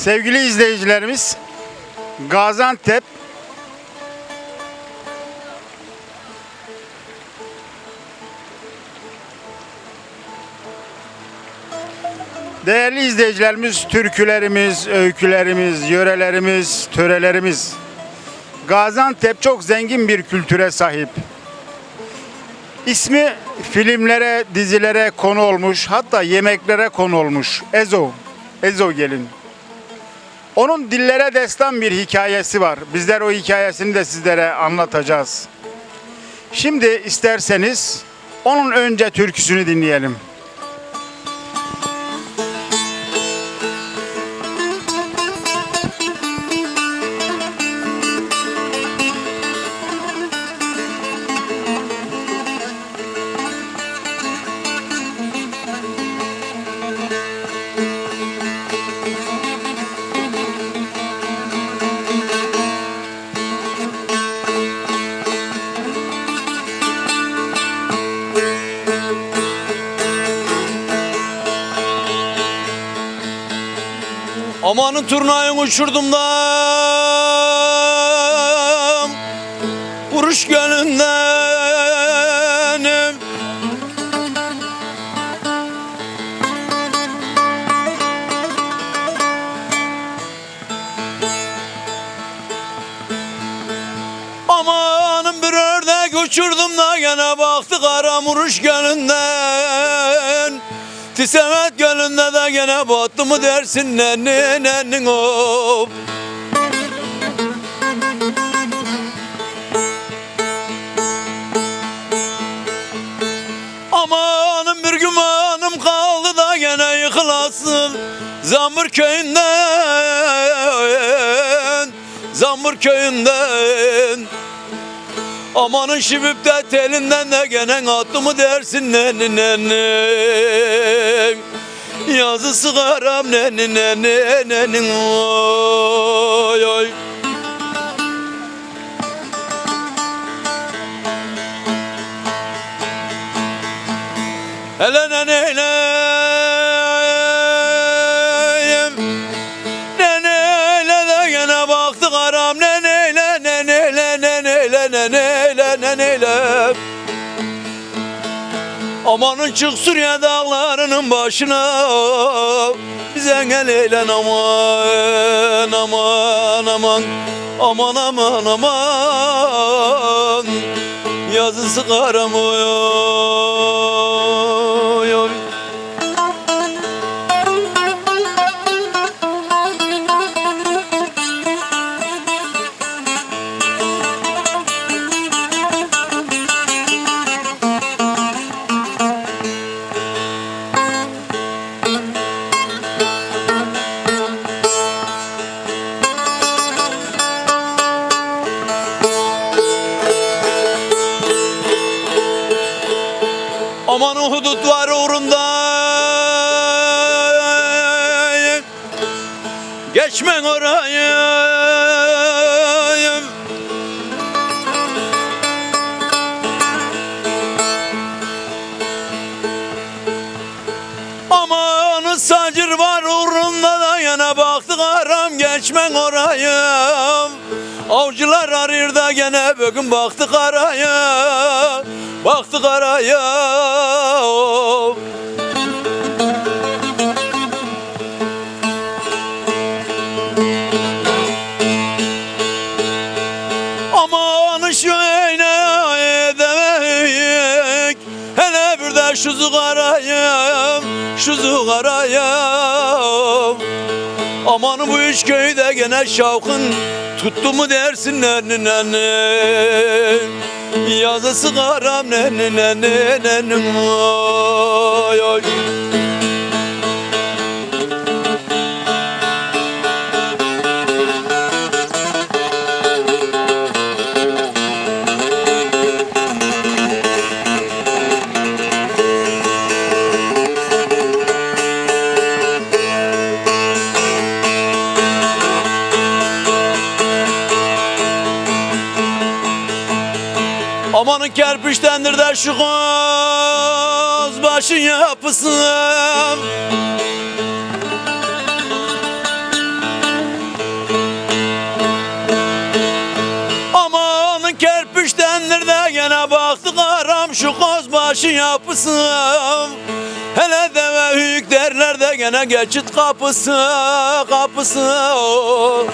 Sevgili izleyicilerimiz, Gaziantep Değerli izleyicilerimiz, türkülerimiz, öykülerimiz, yörelerimiz, törelerimiz. Gaziantep çok zengin bir kültüre sahip. İsmi filmlere, dizilere konu olmuş, hatta yemeklere konu olmuş. Ezo, Ezo gelin. Onun dillere destan bir hikayesi var. Bizler o hikayesini de sizlere anlatacağız. Şimdi isterseniz onun önce türküsünü dinleyelim. Amanın turnayın uçurdum da. Vuruş gönlündenim. Amanın bir ördek uçurdum da gene baktı kara vuruş gönlünden Tisemet gölünde de gene battı mı dersin nenni nennin hop. Amanım bir gümanım kaldı da gene yıkılasın Zambur köyünden Zambur köyünden. Amanın şibip de telinden de gene attı mı dersin nenni nenni Yazı sıgaram nenni nenni nenni oy oy Hele neneyleyim Neneyle de gene baktı karam Neneyle Amanın çık Suriye dağlarının başına. Bize gel eğlen aman aman aman. Aman aman aman. Yazısı karam Aman o hudut var uğrunda. Geçmen orayı. Aman sacır var uğrunda da yana baktı aram geçmen orayı. Avcılar arıyor da gene bugün baktık araya Baktık araya Aman şöyle edemeyik Hele bir de şu zugarayım Şu zugarayım Aman bu üç köyde gene şavkın Tuttu mu dersin nenni nenni Yazısı karam nenni nenni nenni oy oy Onun kerpiçtendir der şu koz başın yapısı Amanın kerpiçtendir de gene baktı karam şu koz başın yapısı Hele deve hük derler de gene geçit kapısı kapısı oh.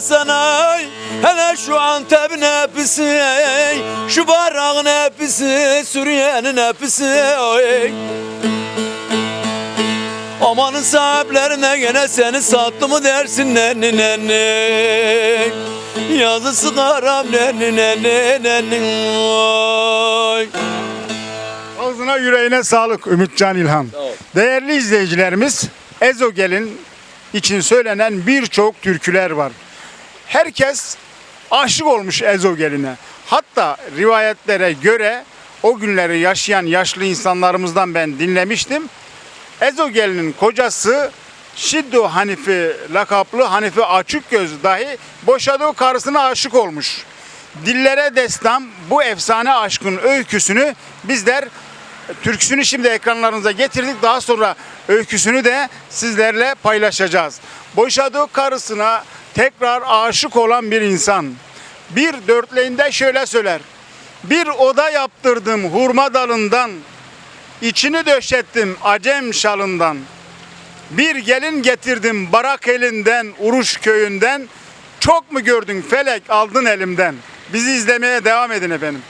Gene sana Hele şu Antep'in hepsi Şu bayrağın hepsi Suriye'nin hepsi oy. Amanın sahiplerine gene seni sattı mı dersin nenni nenni Yazısı karam nenni nenni nenni oy. Ağzına yüreğine sağlık Ümitcan İlhan. Değerli izleyicilerimiz, Ezogel'in için söylenen birçok türküler var. Herkes aşık olmuş Ezogel'ine. Hatta rivayetlere göre o günleri yaşayan yaşlı insanlarımızdan ben dinlemiştim. Ezogel'in kocası Şiddo Hanifi lakaplı Hanifi Açıkgöz dahi boşadığı karısına aşık olmuş. Dillere destan bu efsane aşkın öyküsünü bizler türküsünü şimdi ekranlarınıza getirdik. Daha sonra öyküsünü de sizlerle paylaşacağız. Boşadığı karısına tekrar aşık olan bir insan. Bir dörtleğinde şöyle söyler. Bir oda yaptırdım hurma dalından. İçini döşettim acem şalından. Bir gelin getirdim barak elinden, Uruş köyünden. Çok mu gördün felek aldın elimden. Bizi izlemeye devam edin efendim.